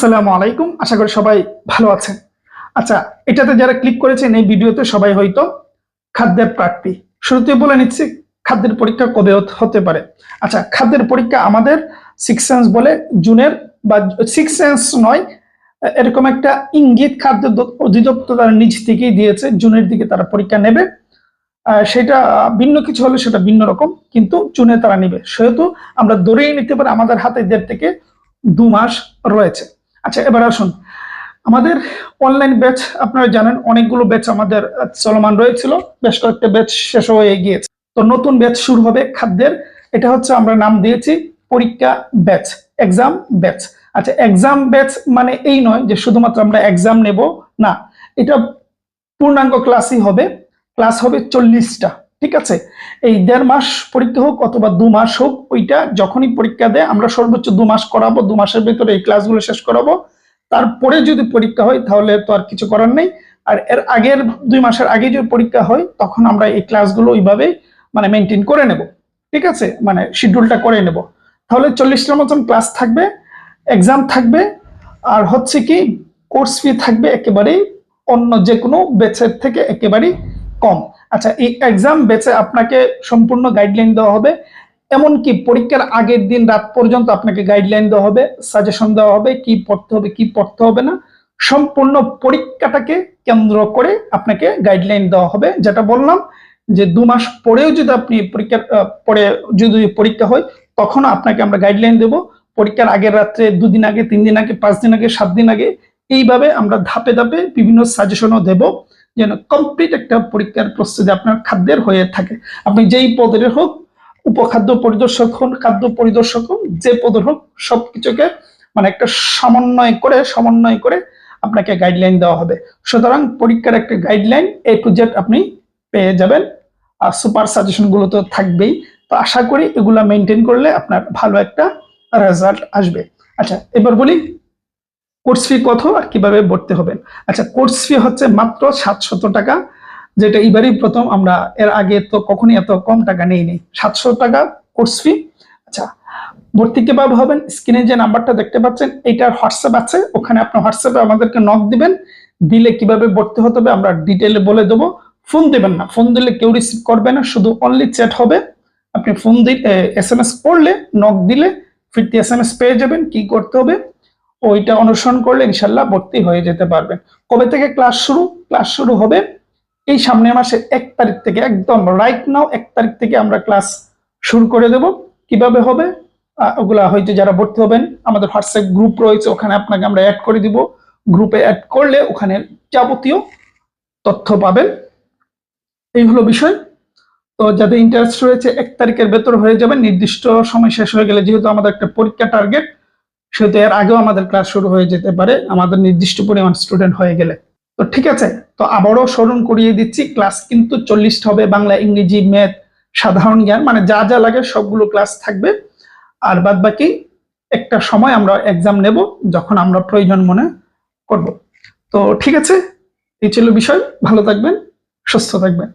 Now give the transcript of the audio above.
আসসালামু আলাইকুম। আশা করি সবাই ভালো আছেন। আচ্ছা এটাতে যারা ক্লিক করেছেন, এই ভিডিওতে সবাই হয়তো খাদ্যের প্রার্থী শুরুতে বলে নিচ্ছি, খাদ্যের পরীক্ষা কবে হতে পারে। আচ্ছা খাদ্যের পরীক্ষা আমাদের সিক্স সেন্স বলে, জুনের বা সিক্স সেন্স নয়, এরকম একটা ইঙ্গিত খাদ্য অধিদপ্তর তারা নিজ থেকেই দিয়েছে, জুনের দিকে তারা পরীক্ষা নেবে। সেটা ভিন্ন কিছু হলে সেটা ভিন্ন রকম, কিন্তু জুনে তারা নেবে। সেহেতু আমরা ধরেই নিতে পারি, আমাদের হাতে দেড় থেকে দু মাস রয়েছে। আচ্ছা এবার আসুন। আমাদের অনলাইন ব্যাচ আপনারা জানেন, অনেকগুলো ব্যাচ আমাদের চলমান রয়েছিল। বেশ কয়েকটা ব্যাচ শেষ হয়ে গিয়েছে। তো নতুন ব্যাচ শুরু হবে খাদ্যের। এটা হচ্ছে আমরা নাম দিয়েছি, পরীক্ষা ব্যাচ এক্সাম ব্যাচ আচ্ছা এক্সাম ব্যাচ মানে এই নয় যে শুধুমাত্র আমরা এক্সাম নেব, না। এটা পূর্ণাঙ্গ ক্লাসই হবে। ক্লাস হবে চল্লিশটা। ঠিক আছে? এই দেড় মাস পরীক্ষা হোক অথবা দু মাস হোক, ওইটা যখনই পরীক্ষা দেয়, আমরা সর্বোচ্চ দু মাস করাবো, দু মাসের ভিতরে এই ক্লাসগুলো শেষ করাবো। তারপরে যদি পরীক্ষা হয়, তাহলে তো আর কিছু করার নেই। আর এর আগের দুই মাসের আগে যদি পরীক্ষা হয়, তখন আমরা এই ক্লাসগুলো ওইভাবে মানে মেনটেন করে নেব। ঠিক আছে? মানে শিডিউলটা করে নেব। তাহলে চল্লিশটার মতন ক্লাস থাকবে এক্সাম থাকবে, আর হচ্ছে কি কোর্স ফি থাকবে একেবারেই অন্য যে কোনো বেচের থেকে একেবারেই কম। আচ্ছা এই এক্সাম বেচে আপনাকে সম্পূর্ণ গাইডলাইন দেওয়া হবে, এমনকি পরীক্ষার আগের দিন রাত পর্যন্ত আপনাকে গাইডলাইন দেওয়া হবে সাজেশন দেওয়া হবে, কি পড়তে হবে, কি পড়তে হবে না, সম্পূর্ণ পরীক্ষাটাকে কেন্দ্র করে আপনাকে গাইডলাইন দেওয়া হবে। যেটা বললাম যে দু মাস পরেও যদি আপনি পরীক্ষার পরে যদি পরীক্ষা হয়, তখন আপনাকে আমরা গাইডলাইন দেব। পরীক্ষার আগের রাত্রে দুদিন আগে, তিন দিন আগে, পাঁচ দিন আগে, সাত দিন আগে, এইভাবে আমরা ধাপে ধাপে বিভিন্ন সাজেশনও দেব। যেন কমপ্লিট একটা পরীক্ষার প্রস্তুতি আপনার খাদ্যের হয়ে থাকে। আপনি যেই পদের হোক, উপখাদ্য পরিদর্শক হন, খাদ্য পরিদর্শক হন, যে পদের হোক, সবকিছুকে মানে একটা সমন্বয় করে সমন্বয় করে আপনাকে গাইডলাইন দেওয়া হবে। সুতরাং পরীক্ষার একটা গাইডলাইন এ টু জেড আপনি পেয়ে যাবেন। আর সুপার সাজেশনগুলো তো থাকবেই। তো আশা করি এগুলা মেনটেন করলে আপনার ভালো একটা রেজাল্ট আসবে। আচ্ছা এবার বলি কোর্স ফি কত আর কীভাবে ভর্তি হবেন আচ্ছা কোর্স ফি হচ্ছে মাত্র সাতশত টাকা, যেটা এবারই প্রথম আমরা, এর আগে তো কখনই এত কম টাকা নেই নেই সাতশো টাকা কোর্স ফি। আচ্ছা ভর্তি কীভাবে হবেন? স্ক্রিনে যে নাম্বারটা দেখতে পাচ্ছেন এটার হোয়াটসঅ্যাপ আছে। ওখানে আপনি হোয়াটসঅ্যাপে আমাদেরকে নক দিবেন, দিলে কীভাবে ভর্তি হতে হবে আমরা ডিটেলে বলে দেবো। ফোন দিবেন না, ফোন দিলে কেউ রিসিভ করবে না, শুধু অনলি চ্যাট হবে। আপনি ফোন দিলে এস এম এস করলে নক দিলে ফিরতি এস এম এস পেয়ে যাবেন, কি করতে হবে? ওইটা অনুসরণ করলে ইনশাল্লাহ ভর্তি হয়ে যেতে পারবেন। কবে থেকে ক্লাস শুরু? ক্লাস শুরু হবে এই সামনের মাসের এক তারিখ থেকে, একদম রাইট নাও এক তারিখ থেকে আমরা ক্লাস শুরু করে দেব। কীভাবে হবে? ওগুলা হয়তো যারা ভর্তি হবেন, আমাদের হোয়াটসঅ্যাপ গ্রুপ রয়েছে, ওখানে আপনাকে আমরা অ্যাড করে দিব। গ্রুপে অ্যাড করলে ওখানে যাবতীয় তথ্য পাবেন। এই হলো বিষয়। তো যাদের ইন্টারেস্ট রয়েছে, এক তারিখের ভেতর হয়ে যাবে। নির্দিষ্ট সময় শেষ হয়ে গেলে যেহেতু আমাদের একটা পরীক্ষা টার্গেট সেহেতু এর আগেও আমাদের ক্লাস শুরু হয়ে যেতে পারে, আমাদের নির্দিষ্ট পরিমাণ স্টুডেন্ট হয়ে গেলে। তো ঠিক আছে, তো আবারও স্মরণ করিয়ে দিচ্ছি ক্লাস কিন্তু চল্লিশটা হবে বাংলা, ইংরেজি ম্যাথ সাধারণ জ্ঞান মানে যা যা লাগে সবগুলো ক্লাস থাকবে। আর বাদ বাকি একটা সময় আমরা এক্সাম নেব যখন আমরা প্রয়োজন মনে করব। তো ঠিক আছে, এই ছিল বিষয়, ভালো থাকবেন, সুস্থ থাকবেন।